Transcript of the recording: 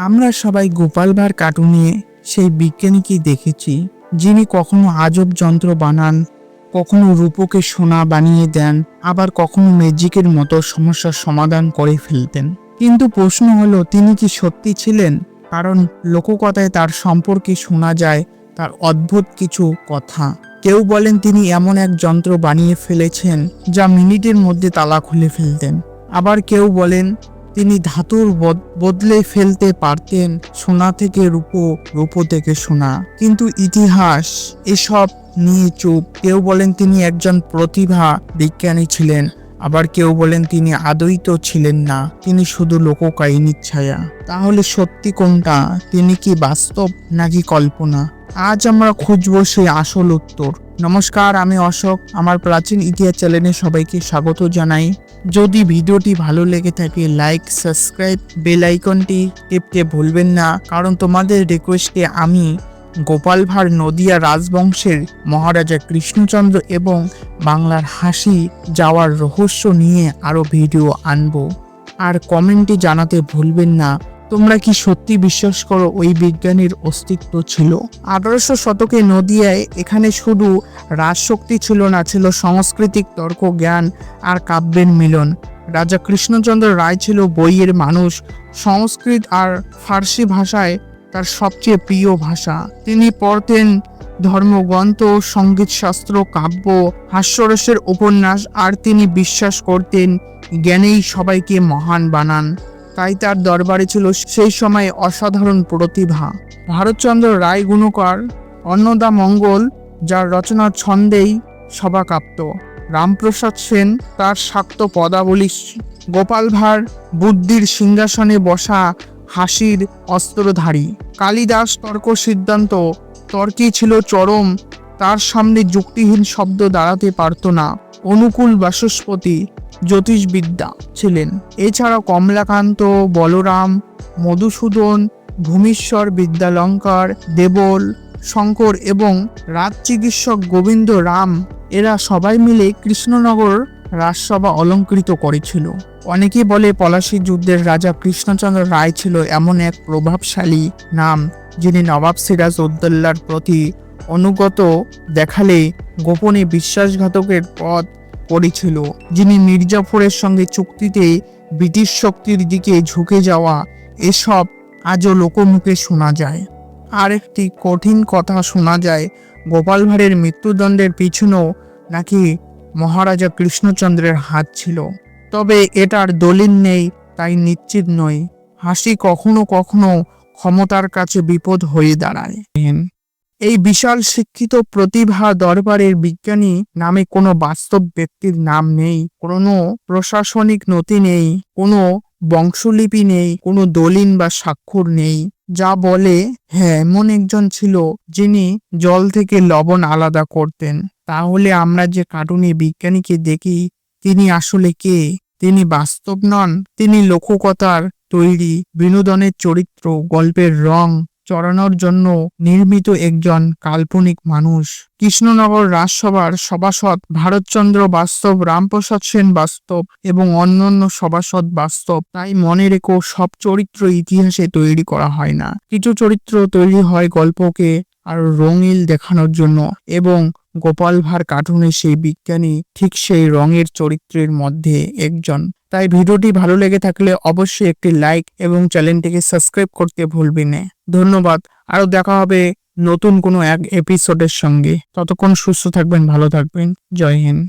আমরা সবাই গোপাল ভাঁড় কার্টুনে সেই বিজ্ঞানীকে দেখেছি, যিনি কখনো আজব যন্ত্র বানান, কখনো রূপকে সোনা বানিয়ে দেন, আবার কখনো ম্যাজিকের মতো সমস্যার সমাধান করে ফেলতেন। কিন্তু প্রশ্ন হলো, তিনি কি সত্যি ছিলেন? কারণ লোককথায় তার সম্পর্কে শোনা যায়, তার অদ্ভুত কিছু কথা। কেউ বলেন তিনি এমন এক যন্ত্র বানিয়ে ফেলেছেন, যা মিনিটের মধ্যে তালা খুলে ফেলতেন। আবার কেউ বলেন তিনি ধাতুর বদ- বদলে ফেলতে পারতেন সোনা থেকে রূপো রূপো থেকে সোনা। কিন্তু ইতিহাস এসব নিয়ে চুপ। কেউ বলেন তিনি একজন প্রতিভা বিজ্ঞানী ছিলেন, আবার কেউ বলেন তিনি আদৈত ছিলেন না। তিনি শুধু লোককাহিনীর ছায়া। তাহলে সত্যি কোনটা? তিনি কি বাস্তব নাকি কল্পনা? আজ আমরা খুঁজব সেই আসল উত্তর। নমস্কার, আমি অশোক। আমার প্রাচীন ইতিহাস চ্যানেলে সবাইকে স্বাগত জানাই। যদি ভিডিওটি ভালো লেগে থাকে, লাইক, সাবস্ক্রাইব, বেল আইকনটি টিপতে ভুলবেন না। কারণ তোমাদের রিকোয়েস্টে আমি গোপাল ভাঁড় নদিয়া রাজবংশের মহারাজা কৃষ্ণচন্দ্র এবং বাংলার হাসি যাওয়ার রহস্য নিয়ে আরও ভিডিও আনব। আর কমেন্টে জানাতে ভুলবেন না। তোমরা কি সত্যি বিশ্বাস করো ওই বিজ্ঞানীর অস্তিত্ব ছিল? আঠারোশো শতকে নদিয়ায় এখানে শুধু রাজশক্তি ছিল না, ছিল সাংস্কৃতিক তর্ক, জ্ঞান আর কাব্যের মিলন। রাজা কৃষ্ণচন্দ্র রায় ছিল বইয়ের মানুষ। সংস্কৃত আর ফার্সি ভাষায় তার সবচেয়ে প্রিয় ভাষা। তিনি পড়তেন ধর্মগ্রন্থ সঙ্গীতশাস্ত্র কাব্য, হাস্যরসের উপন্যাস আর তিনি বিশ্বাস করতেন জ্ঞানেই সবাইকে মহান বানান। তাই তার দরবারে ছিল সেই সময় অসাধারণ প্রতিভা। ভারতচন্দ্র রায় গুণকর, অন্নদা মঙ্গল, যার রচনার ছন্দেই সভাকাপ্ত রামপ্রসাদ সেন তার শাক্ত পদাবলী, গোপাল ভাঁড় বুদ্ধির সিংহাসনে বসা হাসির অস্ত্রধারী। কালিদাস তর্ক সিদ্ধান্ত, তর্কই ছিল চরম, তার সামনে যুক্তিহীন শব্দ দাঁড়াতে পারত না। অনুকূল বাচস্পতি জ্যোতিষবিদ্যা ছিলেন। এছাড়া কমলাকান্ত, বলরাম, মধুসূদন, ভূমিশ্বর বিদ্যালঙ্কার, দেবল, শঙ্কর এবং রাজ চিকিৎসক গোবিন্দ রাম এরা সবাই মিলে কৃষ্ণনগর রাজসভা অলঙ্কৃত করেছিল। অনেকে বলে পলাশী যুদ্ধের রাজা কৃষ্ণচন্দ্র রায় ছিল এমন এক প্রভাবশালী নাম যিনি নবাব সিরাজ উদ্দৌলার প্রতি অনুগত দেখালে গোপনে বিশ্বাসঘাতকের পথ করেছিল, যিনি মির্জাফরের সঙ্গে চুক্তিতে ব্রিটিশ শক্তির দিকে ঝুঁকে যাওয়া এসব আজও লোকমুখে শোনা যায়। আর একটি কঠিন কথা শোনা যায়, গোপাল ভাঁড়ের মৃত্যুদণ্ডের পিছনেও নাকি মহারাজা কৃষ্ণচন্দ্রের হাত ছিল। তবে এটার দলিল নেই, তাই নিশ্চিত নয়। হাসি কখনো কখনো ক্ষমতার কাছে বিপদ হয়ে দাঁড়ায়। এই বিশাল শিক্ষিত প্রতিভা দরবারের বিজ্ঞানী নামে কোনো বাস্তব ব্যক্তির নাম নেই, কোনো প্রশাসনিক নথি নেই, কোনো বংশলিপি নেই, কোনো দলিল বা স্বাক্ষর নেই। যা বলে হ্যাঁ এমন একজন ছিল যিনি জল থেকে লবণ আলাদা করতেন। তাহলে আমরা যে কার্টুনে বিজ্ঞানীকে দেখি, তিনি আসলে কে? তিনি বাস্তব নন, তিনি লোককথার তৈরি বিনোদনের চরিত্র, গল্পের রং চড়ানোর জন্য নির্মিত একজন কাল্পনিক মানুষ। কৃষ্ণনগর রাজসভার সভাসদ ভারতচন্দ্র বাস্তব, রামপ্রসাদ সেন বাস্তব এবং অন্যান্য সভাসদ বাস্তব। তাই মনে রেখো, সব চরিত্র ইতিহাসে তৈরি করা হয় না। কিছু চরিত্র তৈরি হয় গল্পকে আর রঙিল দেখানোর জন্য এবং গোপাল ভাঁড় কার্টুনে সেই বিজ্ঞানী ঠিক সেই রঙের চরিত্রের মধ্যে একজন তাই ভিডিওটি ভালো লেগে থাকলে অবশ্যই একটি লাইক এবং চ্যানেলটিকে সাবস্ক্রাইব করতে ভুলবি না। ধন্যবাদ। আরও দেখা হবে নতুন কোনো এক এপিসোডের সঙ্গে। ততক্ষণ সুস্থ থাকবেন, ভালো থাকবেন। জয় হিন্দ।